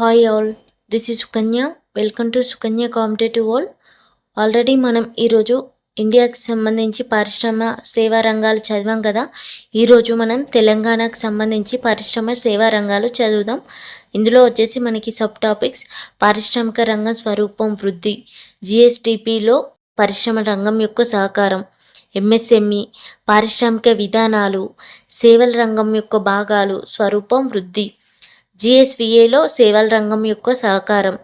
Hi all this is Sukanya welcome to Sukanya competitive world already మనం ఈరోజు ఇండియాకి సంబంధించి పరిశ్రమ సేవా రంగాలు చదివాం కదా. ఈరోజు మనం తెలంగాణకు సంబంధించి పరిశ్రమ సేవా రంగాలు చదువుదాం. ఇందులో వచ్చేసి మనకి సబ్ టాపిక్స్ పారిశ్రామిక రంగం స్వరూపం వృద్ధి జిఎస్టిపిలో పరిశ్రమ రంగం యొక్క సహకారం ఎంఎస్ఎంఈ పారిశ్రామిక విధానాలు సేవల రంగం యొక్క భాగాలు స్వరూపం వృద్ధి జిఎస్విఏలో సేవల రంగం యొక్క సహకారం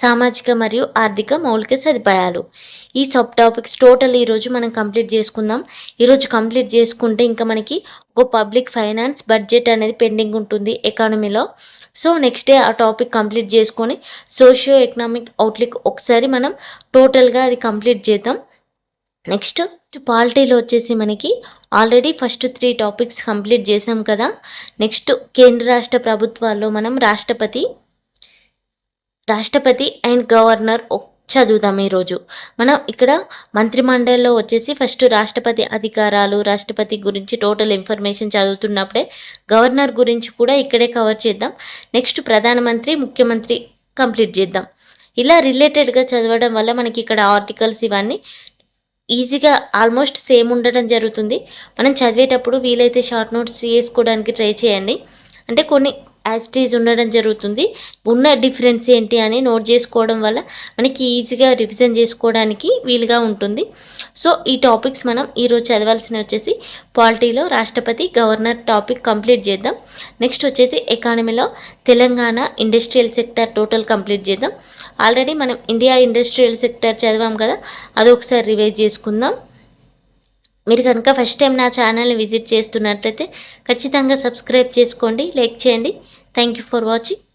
సామాజిక మరియు ఆర్థిక మౌలిక సదుపాయాలు. ఈ సబ్ టాపిక్స్ టోటల్ ఈరోజు మనం కంప్లీట్ చేసుకుందాం. ఈరోజు కంప్లీట్ చేసుకుంటే ఇంకా మనకి ఒక పబ్లిక్ ఫైనాన్స్ బడ్జెట్ అనేది పెండింగ్ ఉంటుంది ఎకానమీలో. సో నెక్స్ట్ డే ఆ టాపిక్ కంప్లీట్ చేసుకొని సోషియో ఎకనామిక్ అవుట్లుక్ ఒకసారి మనం టోటల్గా అది కంప్లీట్ చేద్దాం. నెక్స్ట్ పాలిటీలో వచ్చేసి మనకి already first three topics complete చేసాం కదా. నెక్స్ట్ కేంద్ర రాష్ట్ర ప్రభుత్వాల్లో మనం రాష్ట్రపతి రాష్ట్రపతి అండ్ గవర్నర్ చదువుదాం ఈరోజు. మనం ఇక్కడ మంత్రిమండలిలో వచ్చేసి ఫస్ట్ రాష్ట్రపతి అధికారాలు రాష్ట్రపతి గురించి టోటల్ ఇన్ఫర్మేషన్ చదువుతున్నప్పుడే గవర్నర్ గురించి కూడా ఇక్కడే కవర్ చేద్దాం. నెక్స్ట్ ప్రధానమంత్రి ముఖ్యమంత్రి కంప్లీట్ చేద్దాం. ఇలా రిలేటెడ్గా చదవడం వల్ల మనకి ఇక్కడ ఆర్టికల్స్ ఇవన్నీ ఈజీగా ఆల్మోస్ట్ సేమ్ ఉండడం జరుగుతుంది. మనం చదివేటప్పుడు వీలైతే షార్ట్ నోట్స్ వేసుకోవడానికి ట్రై చేయండి. అంటే కొన్ని యాజ్టీజ్ ఉండడం జరుగుతుంది. ఉన్న డిఫరెన్స్ ఏంటి అని నోట్ చేసుకోవడం వల్ల మనకి ఈజీగా రివిజన్ చేసుకోవడానికి వీలుగా ఉంటుంది. సో ఈ టాపిక్స్ మనం ఈరోజు చదవాల్సిన వచ్చేసి పాలిటీలో రాష్ట్రపతి గవర్నర్ టాపిక్ కంప్లీట్ చేద్దాం. నెక్స్ట్ వచ్చేసి ఎకానమీలో Telangana industrial sector total complete చేద్దాం. ఆల్రెడీ మనం ఇండియా ఇండస్ట్రియల్ సెక్టర్ చదివాం కదా అది ఒకసారి రివైజ్ చేసుకుందాం. మీరు కనుక ఫస్ట్ టైం నా ఛానల్ని విజిట్ చేస్తున్నట్లయితే ఖచ్చితంగా సబ్స్క్రైబ్ చేసుకోండి లైక్ చేయండి. Thank you for watching